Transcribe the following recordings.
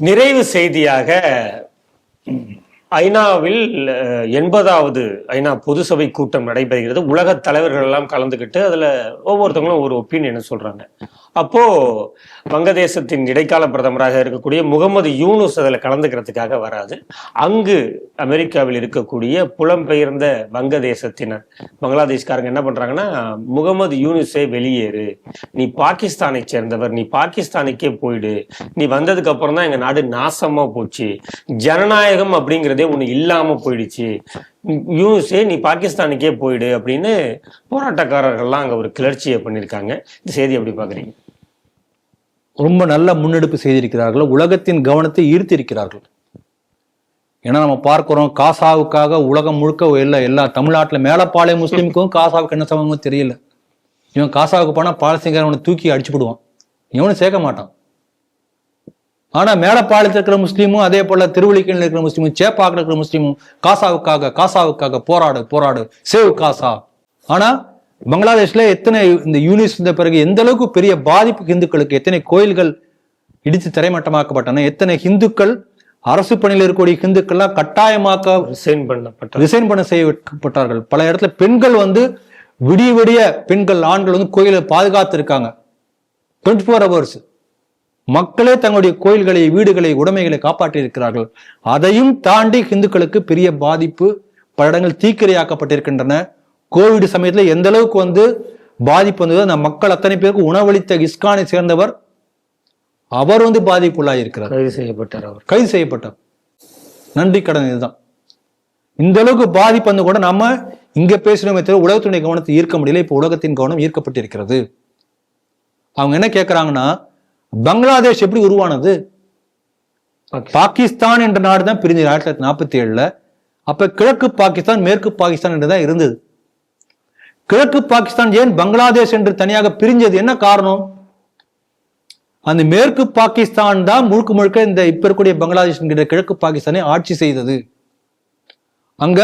நிறைவு செய்தியாக ஐநாவில் எண்பதாவது ஐநா பொது சபை கூட்டம் நடைபெறுகிறது. உலக தலைவர்கள் எல்லாம் கலந்துக்கிட்டு அதுல ஒவ்வொருத்தவங்களும் ஒரு ஒப்பீனியனை சொல்றாங்க. அப்போ வங்கதேசத்தின் இடைக்கால பிரதமராக இருக்கக்கூடிய முகமது யூனுஸ் அதில் கலந்துக்கிறதுக்காக வராது. அங்கு அமெரிக்காவில் இருக்கக்கூடிய புலம்பெயர்ந்த வங்கதேசத்தினர் பங்களாதேஷ்காரங்க என்ன பண்றாங்கன்னா முகமது யூனுஸே வெளியேறு. நீ பாகிஸ்தானை சேர்ந்தவர் நீ பாகிஸ்தானுக்கே போயிடு. நீ வந்ததுக்கு அப்புறம் தான் எங்க நாடு நாசமா போச்சு. ஜனநாயகம் அப்படிங்கிறது ஒண்ணு இல்லாம போயிடுச்சு. யூனுஸே நீ பாகிஸ்தானுக்கே போயிடு அப்படின்னு போராட்டக்காரர்கள்லாம் அங்க ஒரு கிளர்ச்சியை பண்ணியிருக்காங்க. இந்த செய்தி எப்படி பாக்குறீங்க ரொம்ப நல்ல முன்னெடுப்பு செய்திருக்கிறார்கள். உலகத்தின் கவனத்தை ஈர்த்திருக்கிறார்கள். ஏன்னா நம்ம பார்க்குறோம் காசாவுக்காக உலகம் முழுக்க எல்லாம் எல்லா தமிழ்நாட்டுல மேலப்பாளைய முஸ்லீமுக்கும் காசாவுக்கு என்ன சம்பந்தமோ தெரியல. இவன் காசாவுக்கு போனா பாலஸ்தீன்காரன் அவனை தூக்கி அடிச்சு விடுவான் இவனும் சேர்க்க மாட்டான். ஆனா மேலப்பாளையத்தில் இருக்கிற முஸ்லீமும் அதே போல திருவள்ளிக்கணில் இருக்கிற முஸ்லீமும் சேப்பாக்கில் இருக்கிற முஸ்லீமும் காசாவுக்காக காசாவுக்காக போராடு போராடு. Save Gaza. ஆனா பங்களாதேஷ்ல எத்தனை இந்த யூனிஸ் இருந்த பிறகு எந்த அளவுக்கு பெரிய பாதிப்பு இந்துக்களுக்கு எத்தனை கோயில்கள் இடித்து தரைமட்டமாக்கப்பட்டன எத்தனை இந்துக்கள் அரசு பணியில் இருக்கக்கூடிய இந்துக்கள்லாம் கட்டாயமாக்க ரிசைன் பண்ணப்பட்ட ரிசைன் பண்ண செய்யப்பட்டார்கள். பல இடத்துல பெண்கள் வந்து விடிய விடிய பெண்கள் ஆண்கள் வந்து கோயிலை பாதுகாத்து இருக்காங்க டுவெண்ட்டி ஃபோர் ஹவர்ஸ் மக்களே தங்களுடைய கோயில்களை வீடுகளை உடைமைகளை காப்பாற்றி இருக்கிறார்கள் அதையும் தாண்டி இந்துக்களுக்கு பெரிய பாதிப்பு பல இடங்கள் தீக்கிரையாக்கப்பட்டிருக்கின்றன. கோவிட் சமயத்துல எந்த அளவுக்கு வந்து பாதிப்பு வந்தது அந்த மக்கள் அத்தனை பேருக்கு உணவளித்த இஸ்கானை சேர்ந்தவர் அவர் வந்து பாதிப்புள்ளாயிருக்கிறார் கைது செய்யப்பட்டார் அவர். கைது செய்யப்பட்டார். நன்றி கடன் இதுதான். இந்த அளவுக்கு பாதிப்பு வந்து கூட நம்ம இங்க பேசுறோமே தவிர உலகத்தினுடைய கவனத்தை ஈர்க்க முடியல. இப்ப உலகத்தின் கவனம் ஈர்க்கப்பட்டிருக்கிறது. அவங்க என்ன கேக்குறாங்கன்னா பங்களாதேஷ் எப்படி உருவானது? பாகிஸ்தான். என்ற நாடு தான் பிரிஞ்சு ஆயிரத்தி தொள்ளாயிரத்தி நாற்பத்தி ஏழுல. அப்ப கிழக்கு பாகிஸ்தான் மேற்கு பாகிஸ்தான் என்று தான் இருந்தது. கிழக்கு பாகிஸ்தான் ஏன் பங்களாதேஷ் என்று தனியாக பிரிஞ்சது? என்ன காரணம்? அந்த மேற்கு பாகிஸ்தான் தான் முழுக்க முழுக்க இந்த இப்ப இருக்கக்கூடிய பங்களாதேஷ் என்கிற கிழக்கு பாகிஸ்தானை ஆட்சி செய்தது. அங்க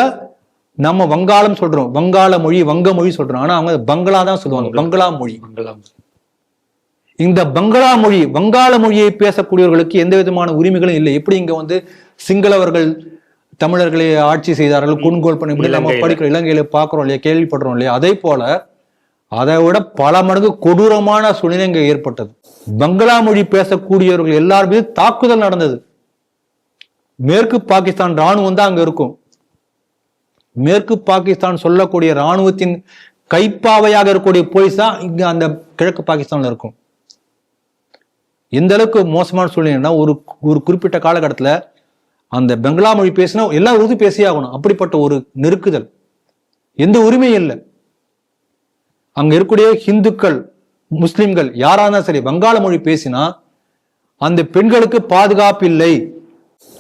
நம்ம வங்காளம் சொல்றோம். வங்காள மொழி வங்க மொழி சொல்றோம். ஆனா அவங்க பங்களா தான் சொல்லுவாங்க. பங்களா. மொழி. மங்கலம் இந்த பங்களா மொழி வங்காள மொழியை பேசக்கூடியவர்களுக்கு எந்த விதமான உரிமைகளும் இல்லை. எப்படி இங்க வந்து சிங்களவர்கள் தமிழர்களை ஆட்சி செய்தார்கள் குன்கோல் பண்ணி இப்படி நம்ம. படிக்கிறோம் இலங்கையில பாக்குறோம் இல்லையா கேள்விப்படுறோம் இல்லையா அதே போல அதை விட பல மடங்கு கொடூரமான சூழ்நிலை இங்க ஏற்பட்டது. பங்களா மொழி பேசக்கூடியவர்கள் எல்லார் மீது தாக்குதல் நடந்தது. மேற்கு பாகிஸ்தான் ராணுவம் தான் அங்க இருக்கும். மேற்கு பாகிஸ்தான் சொல்லக்கூடிய ராணுவத்தின் கைப்பாவையாக இருக்கக்கூடிய போலீஸ் தான் இங்க அந்த கிழக்கு பாகிஸ்தான்ல இருக்கும். எந்த அளவுக்கு மோசமான சூழ்நிலைன்னா ஒரு ஒரு குறிப்பிட்ட காலகட்டத்தில் அந்த பெங்களா மொழி பேசினா எல்லா உருது பேசியே ஆகணும். அப்படிப்பட்ட ஒரு நெருக்குதல். எந்த உரிமையும் இல்லை. அங்கே இருக்கக்கூடிய ஹிந்துக்கள் முஸ்லிம்கள் யாரா இருந்தாலும் சரி வங்காள மொழி பேசினா அந்த பெண்களுக்கு பாதுகாப்பு இல்லை.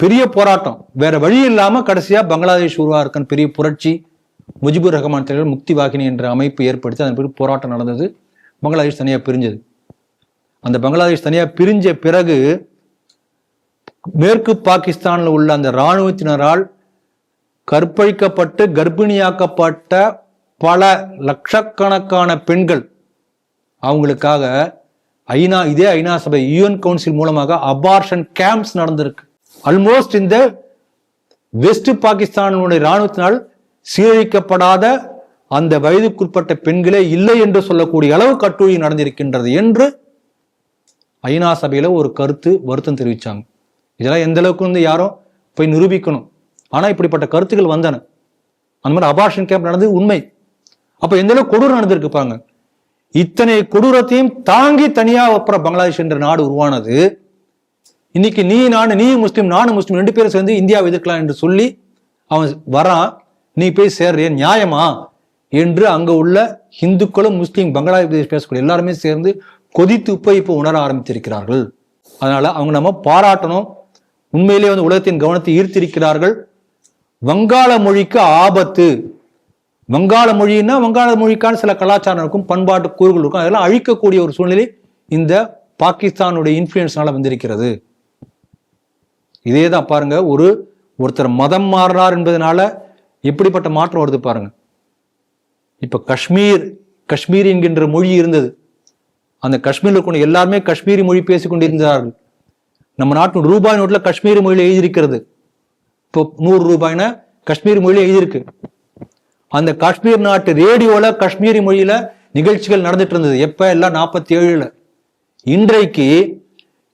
பெரிய போராட்டம். வேற வழி இல்லாம கடைசியா பங்களாதேஷ் உருவாக்குன பெரிய புரட்சி முஜிபுர் ரஹ்மான் தலைவர் முக்தி வாகினி என்ற அமைப்பு ஏற்படுத்தி அதன் பிறகு போராட்டம் நடந்தது. பங்களாதேஷ் தனியா பிரிஞ்சது. அந்த பங்களாதேஷ் தனியாக பிரிஞ்ச பிறகு மேற்கு பாகிஸ்தானில் உள்ள அந்த இராணுவத்தினரால் கற்பழிக்கப்பட்டு கர்ப்பிணியாக்கப்பட்ட பல லட்சக்கணக்கான பெண்கள் அவங்களுக்காக ஐநா இதே ஐநா சபை யூஎன் கவுன்சில் மூலமாக அபார்ஷன் கேம்ப்ஸ் நடந்திருக்கு. ஆல்மோஸ்ட் இந்த வெஸ்ட் பாகிஸ்தானுடைய இராணுவத்தினால் சீரழிக்கப்படாத அந்த வயதுக்குட்பட்ட பெண்களே இல்லை என்று சொல்லக்கூடிய அளவு கட்டுரை நடந்திருக்கின்றது என்று ஐநா சபையில ஒரு கருத்து வருத்தம் தெரிவிச்சாங்க. இதெல்லாம் எந்த அளவுக்கு வந்து யாரும் போய் நிரூபிக்கணும். ஆனா இப்படிப்பட்ட கருத்துக்கள் வந்தன. அந்த மாதிரி அபார்ஷன் கேம்ப் நடந்தது உண்மை. அப்போ எந்த அளவுக்கு கொடூரம் நடந்திருக்கு பாருங்க. இத்தனை கொடூரத்தையும் தாங்கி தனியா அப்புறம் பங்களாதேஷ் என்ற நாடு உருவானது. இன்னைக்கு நீ நான் நீ முஸ்லீம் நானும் முஸ்லீம் ரெண்டு பேரும் சேர்ந்து இந்தியாவை எதிர்க்கலாம் என்று சொல்லி அவன் வரான் நீ போய் சேர்றிய நியாயமா? என்று அங்க உள்ள இந்துக்களும் முஸ்லீம் பங்களாதேஷ் பேசக்கூடிய எல்லாருமே சேர்ந்து கொதித்து உப்பை இப்போ உணர ஆரம்பித்திருக்கிறார்கள். அதனால அவங்க நம்ம பாராட்டணும். உண்மையிலே வந்து உலகத்தின் கவனத்தை ஈர்த்திருக்கிறார்கள். வங்காள மொழிக்கு ஆபத்து. வங்காள மொழின்னா வங்காள மொழிக்கான சில கலாச்சாரம் இருக்கும் பண்பாட்டு கூறுகள் இருக்கும். அதெல்லாம் அழிக்கக்கூடிய ஒரு சூழ்நிலை இந்த பாகிஸ்தானுடைய இன்ஃப்ளூயன்ஸ்னால வந்திருக்கிறது. இதே தான் பாருங்க ஒரு ஒருத்தர் மதம் மாறுறார் என்பதனால எப்படிப்பட்ட மாற்றம் வருது பாருங்க. இப்ப காஷ்மீர் காஷ்மீர் என்கின்ற மொழி இருந்தது. அந்த காஷ்மீரில் இருக்கணும் எல்லாருமே காஷ்மீரி மொழி பேசிக்கொண்டிருந்தார்கள் நம்ம நாட்டு ரூபாய் நோட்டில் காஷ்மீரி மொழியில் எழுதியிருக்கிறது. இப்போ நூறு ரூபாய்னா காஷ்மீரி மொழியில் எழுதியிருக்கு. அந்த காஷ்மீர் நாட்டு ரேடியோவில் காஷ்மீரி மொழியில் நிகழ்ச்சிகள் நடந்துட்டு இருந்தது. எப்போ? எல்லாம் நாற்பத்தி ஏழில் இன்றைக்கு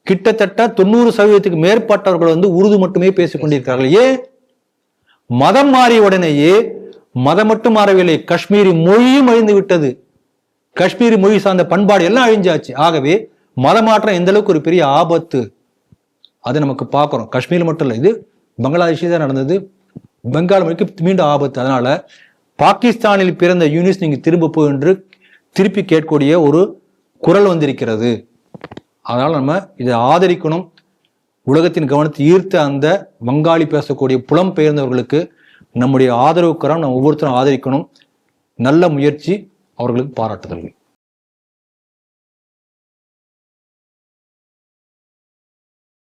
கிட்டத்தட்ட தொண்ணூறு சதவீதத்துக்கு மேற்பட்டவர்கள் வந்து உருது மட்டுமே பேசிக் கொண்டிருக்கிறார்கள். ஏன்? மதம் மாறிய உடனேயே மதம் மட்டும் மாறவில்லை. காஷ்மீரி மொழியும் அழிந்து விட்டது. காஷ்மீரி மொழி சார்ந்த பண்பாடு எல்லாம் அழிஞ்சாச்சு. ஆகவே மதமாற்றம் எந்த அளவுக்கு ஒரு பெரிய ஆபத்து? அதை நமக்கு பார்க்குறோம். காஷ்மீர் மட்டும் இல்லை இது பங்களாதேஷில் தான் நடந்தது. பெங்கால் மொழிக்கு மீண்டும் ஆபத்து. அதனால பாகிஸ்தானில் பிறந்த யூனிஸ் நீங்க திரும்ப போ என்று திருப்பி கேட்கக்கூடிய ஒரு குரல் வந்திருக்கிறது. அதனால நம்ம இதை ஆதரிக்கணும். உலகத்தின் கவனத்தை ஈர்த்த அந்த வங்காளி பேசக்கூடிய புலம் பெயர்ந்தவர்களுக்கு நம்முடைய ஆதரவு கரம் நம்ம ஒவ்வொருத்தரும் ஆதரிக்கணும். நல்ல முயற்சி அவர்களுக்கு பாராட்டுதல்கள்.